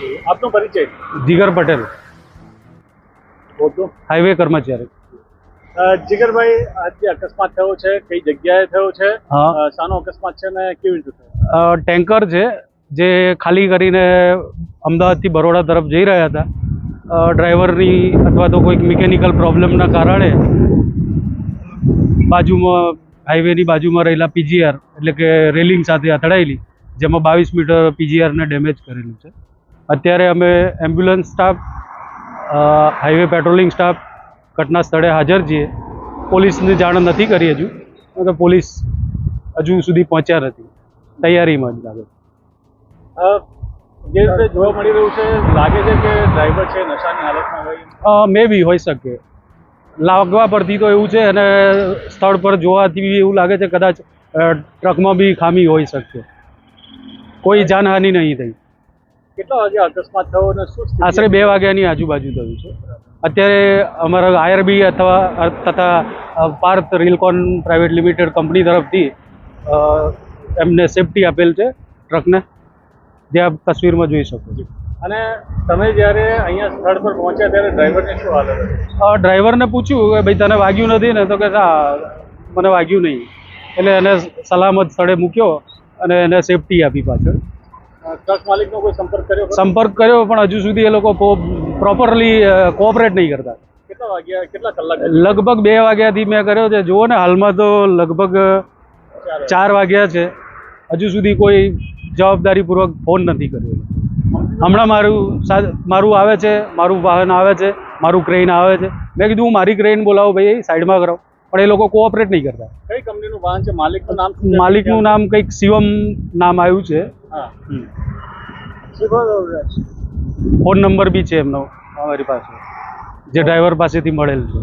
આપનો પરિચય? જીગર પટેલ. હાઈવે કર્મચારી. જીગરભાઈ આજે અકસ્માત થયો છે કઈ જગ્યાએ થયો છે? શાનો અકસ્માત છે ને કેવી રીતે થયો? ટેન્કર છે જે ખાલી કરીને અમદાવાદથી બરોડા તરફ જઈ રહ્યા હતા. ડ્રાઈવરની અથવા તો કોઈક મિકેનિકલ પ્રોબ્લેમના કારણે બાજુમાં હાઈવેની બાજુમાં રહેલા પીજીઆર એટલે કે રેલિંગ સાથે અથડાયેલી જેમાં બાવીસ મીટર પીજીઆરને ડેમેજ કરેલું છે. અત્યારે અમે ambulance staff highway patrolling staff ઘટના સ્થળે હાજર છીએ. પોલીસને જાણ નથી કરી હજુ તો પોલીસ હજુ સુધી પહોંચ્યા નથી. તૈયારીમાં જ લાગે. જે રીતે જોવા મળી રહ્યું છે લાગે છે કે ડ્રાઈવર છે નશાની હાલતમાં હોય? મે બી હોઈ શકે. લાગવા પરથી તો એવું છે અને સ્થળ પર જોવાથી બી એવું લાગે છે કદાચ ટ્રકમાં બી ખામી હોઈ શકે. કોઈ જાનહાનિ નહીં થઈ. કેટલા વાગે અકસ્માત થયો અને શું આશરે બે વાગ્યાની આજુબાજુ થયું છે. અત્યારે અમારા આઈઆરબી અથવા તથા Parth Relcon private limited company તરફથી એમને સેફટી આપેલ છે ટ્રકને. જે આપ તસવીરમાં જોઈ શકો છો. અને તમે જ્યારે અહીંયા સ્થળ પર પહોંચ્યા ત્યારે ડ્રાઈવરને શું હાલત હતી? ડ્રાઈવરને પૂછ્યું કે ભાઈ તને વાગ્યું નથી? ને તો કે મને વાગ્યું નહીં. એટલે એને સલામત સ્થળે મૂક્યો અને એને સેફટી આપી પાછળ. સંપર્ક કર્યો સંપર્ક કર્યો પણ હજુ સુધી એ લોકો પ્રોપરલી કોઓપરેટ નહીં કરતા. કેટલા વાગ્યા કેટલા કલાક લગભગ બે વાગ્યાથી મેં કર્યો છે. જુઓ ને હાલમાં તો લગભગ ચાર વાગ્યા. છે. હજુ સુધી કોઈ જવાબદારીપૂર્વક ફોન નથી કર્યો. હમણાં મારું મારું આવે છે મારું વાહન આવે છે મારું ક્રેન આવે છે. મેં કીધું હું મારી ક્રેન બોલાવો ભાઈ સાઈડમાં કરાવો. પણ એ લોકો કોઓપરેટ નહીં કરતા. કઈ કંપનીનું વાહન છે? માલિકનું નામ માલિકનું નામ કંઈક શિવમ નામ આવ્યું છે. હા. ફોન નંબર બી છે એમનો અમારી પાસે. જે ડ્રાઈવર પાસેથી મળેલ છે.